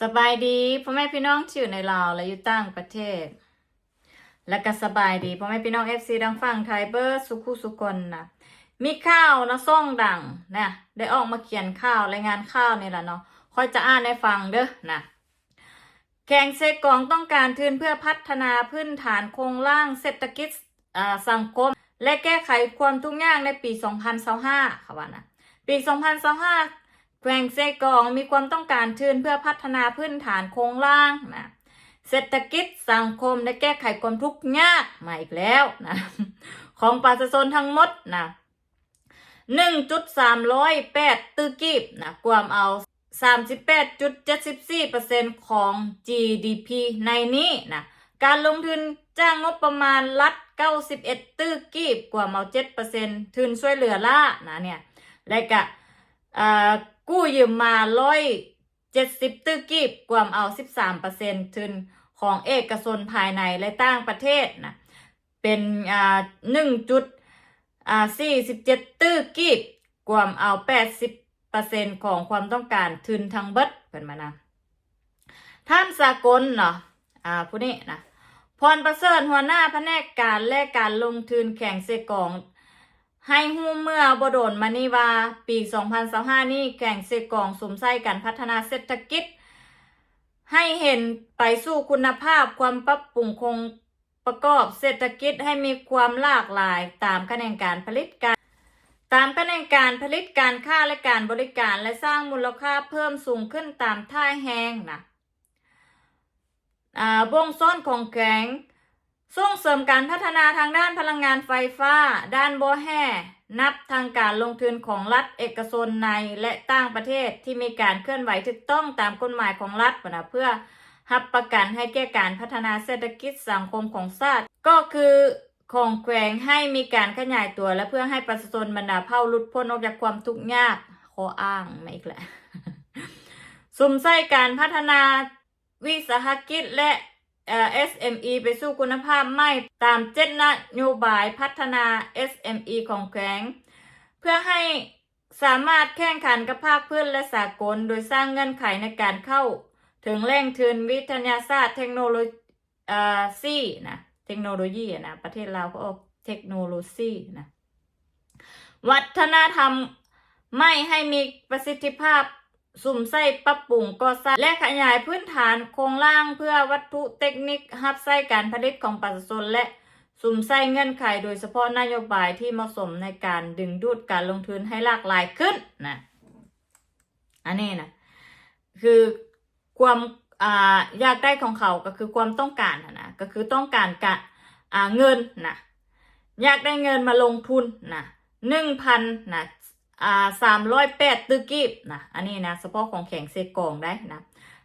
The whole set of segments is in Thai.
สบายดีพ่อแม่พี่น้องที่อยู่ในลาวและอยู่ต่างประเทศ และก็สบายดีพ่อแม่พี่น้องเอฟซีดังฟังไทยเบอร์สุขุสุกนนะมีข่าวนะซ่องดังนะได้ออกมาเขียนข่าวรายงานข่าวนี่แหละเนาะคอยจะอ่านให้ฟังเด้อนะแข่งเซกองต้องการทุนเพื่อพัฒนาพื้นฐานโครงร่างเศรษฐกิจอ่าสังคม และแก้ไขความทุกข์ยากในปี 2025ค่ะว่านะปี 2025 แกว่งเซกองมีความต้องการทื่นเพื่อพัฒนาพื้นฐานโครงล่างนะเศรษฐกิจสังคมและแก้ไขความทุกข์ยากมาอีกแล้วนะของประชาชนทั้งหมดนะหนึ่งจุดสามร้อยแปดตือกีบนะกวามเอาสามสิบแปดจุดเจ็ดสิบสี่เปอร์เซ็นของ GDP ในนี้นะการลงทุนจ้างงบประมาณรัฐเก้าสิบเอ็ดตือกีบกว่าเอาเจ็ดเปอร์เซ็นทุนช่วยเหลือล่านะเนี่ยและก็อ่า กู้ยืมมาร้อยเจ็ดสิบตื้อกีบกวามเอาสิบสามเปอร์เซ็นต์ทุนของเอกชนภายในและต่างประเทศนะเป็นอ่าหนึ่งจุดอ่าสี่สิบเจ็ดตื้อกีบกวามเอาแปดสิบเปอร์เซ็นต์ของความต้องการทุนทั้งเบิดเป็นมานะท่านสากลเนาะอ่าผู้นี้นะพรประเสริฐหัวหน้าแผนกการและการลงทุนแข่งเซกอง ให้หู้เมื่อบโดนมานี่ว่าปี2025นี่แข่งเซกองสมไส้การพัฒนาเศรษฐกิจ ให้เห็นไปสู่คุณภาพความปรับปรุงคงประกอบเศรษฐกิจให้มีความหลากหลายตามคะแนนการผลิตการ ตามคะแนนการผลิตการค้าและการบริการและสร้างมูลค่าเพิ่มสูงขึ้นตามท่าแหงนะอ่าวงซ้อนของแข็ง ส่งเสริมการพัฒนาทางด้านพลังงานไฟฟ้า ด้านโบแห่นับทางการลงทุนของรัฐเอกชนในและต่างประเทศที่มีการเคลื่อนไหวถูกต้องตามกฎหมายของรัฐนะเพื่อหับประกันให้แก่การพัฒนาเศรษฐกิจสังคมของชาติก็คือของแขวงให้มีการขยายตัวและเพื่อให้ประชาชนบรรดาเผ่าลุดพ้นออกจากความทุกข์ยากขออ้างไมาอีกแหละสุมไส้การพัฒนาวิสาหกิจและ SME ไปสู่คุณภาพไม่ตามเจ็ดนโยบายพัฒนา SME ของแขวงเพื่อให้สามารถแข่งขันกับภาคพื้นและสากล โดยสร้างเงื่อนไขในการเข้า ถึงแหล่งทุนวิทยาศาสตร์เทคโนโลยีนะเทคโนโลยีนะประเทศเราก็ออกเทคโนโลยีนะวัฒนธรรมไม่ให้มีประสิทธิภาพ สุ่มไส้ปรับปรุงก่อสร้างและขยายพื้นฐานโครงล่างเพื่อวัตถุเทคนิคฮับไส้การผลิตของประชาชนและสุ่มไส้เงื่อนไขโดยเฉพาะนโยบายที่เหมาะสมในการดึงดูดการลงทุนให้หลากหลายขึ้นนะอันนี้นะคือความอ่าอยากได้ของเขาก็คือความต้องการนะนะก็คือต้องการกะอ่าเงินนะอยากได้เงินมาลงทุนนะหนึ่งพันนะ อ่าสามร้อยแปดตึกกีบนะอันนี้นะเฉพาะของแข็งเซกองได้นะ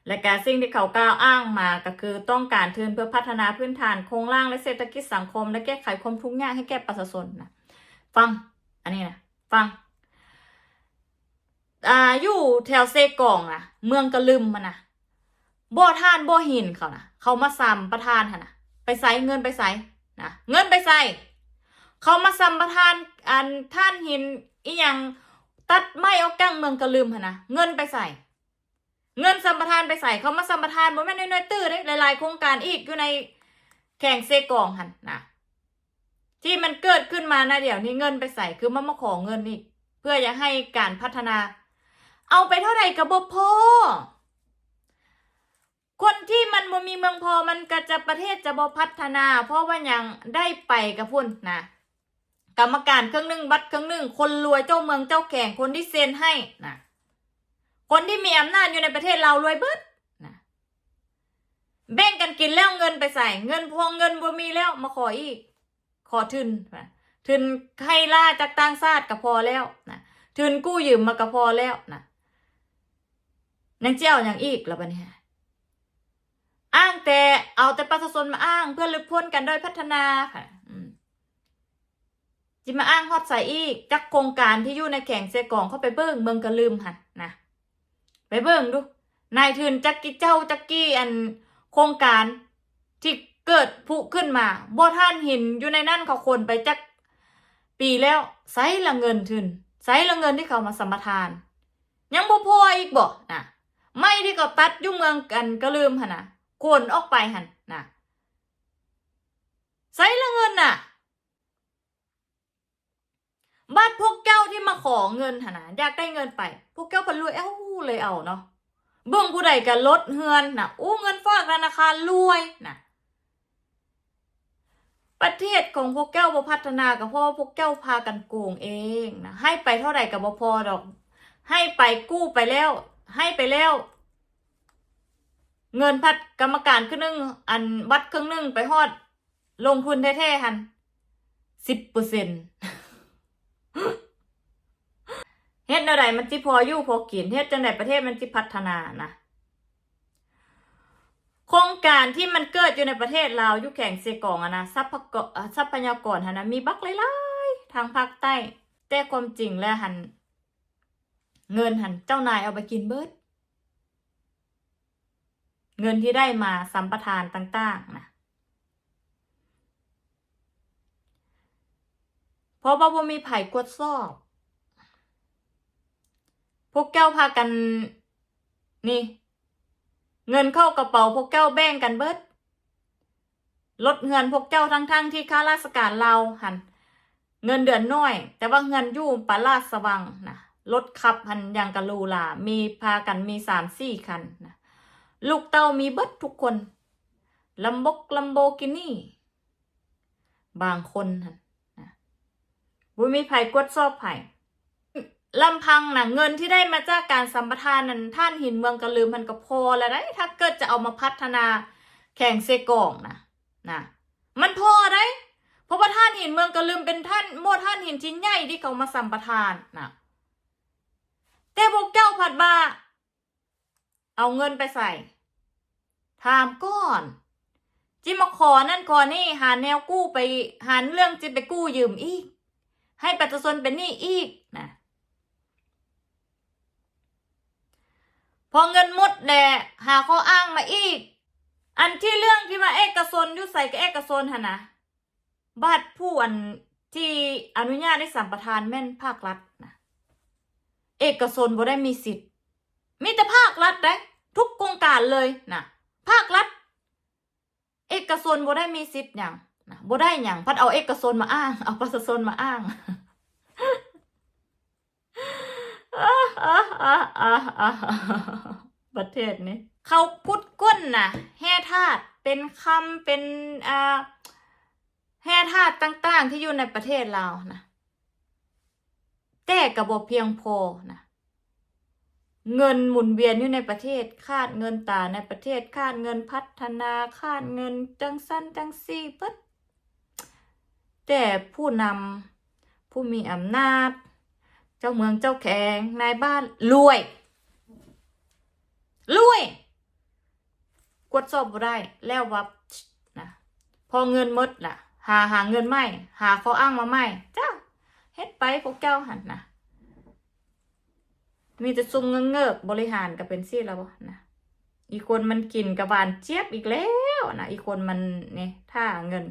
และการสิ่งที่เขากล่าวอ้างมาก็คือต้องการทุนเพื่อพัฒนาพื้นฐานโครงร่างและเศรษฐกิจสังคม และแก้ไขความทุกข์ยากให้แก่ประชาชนนะฟังอันนี้นะฟังอ่าอยู่แถวเซกองนะเมืองกระลึมมันนะบ่อท่านบ่อหินเขานะเขามาซ้ำประทานค่ะนะไปใส่เงินไปใส่นะเงินไปใส่เขามาซ้ำประทานอันท่านหินอีหยัง ตัดไม้ออกกั้งเมืองกะลืมหนนะเงินไปใส่ เงินสัมปทานไปใส่เขามาสัมปทานบ่แม่นน้อยๆตื้อเด้หลายๆโครงการอีกอยู่ในแข่งเซกองหันนะที่มันเกิดขึ้นมานะเดี๋ยวนี้เงินไปใส่คือมันมาขอเงินอีกเพื่อจะให้การพัฒนา เอาไปเท่าไหร่กับบพอคนที่มันบ่มีเมืองพอมันก็จะประเทศจะบ่พัฒนา เพราะว่ายังได้ไปกับพุ่นนะ กรรมการเครื่องหนึ่งบัตรเครื่องหนึ่งคนรวยเจ้าเมืองเจ้าแข่งคนที่เซ็นให้นะคนที่มีอำนาจอยู่ในประเทศเรารวยเบิดนะแบ่งกันกินแล้วเงินไปใส่ เงินพวงเงินบ่มีแล้วมาขออีก ขอทุนนะทุนให้ล่าจากต่างชาติก็พอแล้วนะทุนกู้ยืมมาก็พอแล้วนะนังเจ้าอย่างอีกแล้วบัดนี้อ้างแต่เอาแต่ประชาชนมาอ้างเพื่อลุดพ้นกันโดยพัฒนาค่ะ จิมาอ้างฮอดใส่อีก จักโครงการที่อยู่ในแข่งเสกองเข้าไปเบิ้งเมืองกะลืมหันนะไปเบิ้งดู นายทุนจักกี้เจ้าจักกี้อันโครงการที่เกิดผุขึ้นมาบ่ท่านเห็นอยู่ในนั่นเขาคนไปจักปีแล้วไซละเงินทุนไซละเงินที่เขามาสัมปทาน ยังบ่พออีกบ่นะไม่ที่ก็ตัดยุ่เมืองกันก็ลืมหันนะโกนออกไปหันนะใส่ละเงินน่ะ บัดพวกเจ้าที่มา ขอเงินหนนะอยากได้เงินไปพวกเจ้าพันรวยเอ้าเลยเอาเนาะเบิ่งผู้ใดกันลดเฮือนนะอู้เงินฝากธนาคารรวยนะประเทศของพวกเจ้าบ่พัฒนาก็เพราะว่าพวกเจ้าพากันโกงเองนะให้ไปเท่าไหร่กับบ่พอดอก ให้ไปกู้ไปแล้ว ให้ไปแล้ว เงินพัดกรรมการครึ่งหนึงอันวัดครึ่งหนึงไปฮอด ลงทุนแท้ๆหันสิบเปอร์เซ็นต์ เฮ็ดอะไรมันจิพออยู่พอกินเฮ็ดจังไดประเทศมันจิพัฒนานะโครงการที่มันเกิดอยู่ในประเทศลาอยู่แข่งเซกองอะนะทรัพยากรเอ่อทรัพยากรหันะมีบักหลายๆทางภาคใต้ แต่ความจริงแล้วหัน เงินหันเจ้านายเอาไปกินเบิด เงินที่ได้มาสัมปทานต่างๆนะเพราะว่ามีไผ่กดสอบ พวกแก้วพากันนี่ เงินเข้ากระเป๋าพวกแก้วแบ่งกันเบิดลดเงินพวกแก้วทั้งๆทที่ข้าราชการเราหันเงินเดือนน้อย แต่ว่าเงินยู่ปลาสวังนะรถขับหันอย่างกะลูลามีพากันมีสามสี่คันนะลูกเต้ามีเบิดทุกคนลัมบกลัมโบกินี่ บางคนหันนะบุมีไผกวดสอบไผ่ ลำพังนะเงินที่ได้มาจากการสัมปทานนั้นท่านหินเมืองกระลืมมันก็พอแล้วได้ถ้าเกิดจะเอามาพัฒนาแข่งเซกองนะนะมันพอได้เพราะว่าท่านหินเมืองกระลืมเป็นท่านโมท่านหินชิ้นใหญ่ที่เขามาสัมปทานนะแต่พวกเจ้าผัดบาเอาเงินไปใส่ถามก่อนจิมาขอนั่นขอนี่หาแนวกู้ไปหาเรื่องจิไปกู้ยืมอีก ให้ประชาชนเป็นหนี้อีกนะ พอเงินหมดแหละหาข้ออ้างมาอีก อันที่เรื่องที่ว่าเอกชนยุใส่กับเอกชนหนนะบัตรผู้อันที่อนุญาตให้สัมปทานแม่นภาครัฐนะเอกชนบ่ได้มีสิทธิ์มีแต่ภาครัฐได้ทุกโครงการเลยนะภาครัฐ เอกชนบ่ได้มีสิทธิ์อย่างนะบ่ได้อย่างพัดเอาเอกชนมาอ้าง เอาประชาชนมาอ้าง ประเทศนี้เขาพุดก้นนะแห่ธาตุเป็นคำเป็นอ่าแห่ธาตุต่าง ๆ ที่อยู่ในประเทศเรานะแต่กระบอกเพียงพอนะเงินหมุนเวียนอยู่ในประเทศคาดเงินตาในประเทศคาดเงินพัฒนาคาดเงินจังสั้นจังซี่เปิดแต่ผู้นำผู้มีอำนาจ จ้าเมืองเจ้าแขงนายบ้านรวยรวยกดสอบบ่ได้แล้ววับนะพอเงินมดล่ะ หาหาเงินไม่หาข้ออ้างมาไม่จ้าเฮ็ดไปพวกเจ้าหันนะมีแต่ซุ่มเงเงกบริหารก็เป็นซี่แล้วนะอีกคนมันกินกระบาลเจี๊ยบอีกแล้วนะอีกคนมันเนี่ยท่าเงิน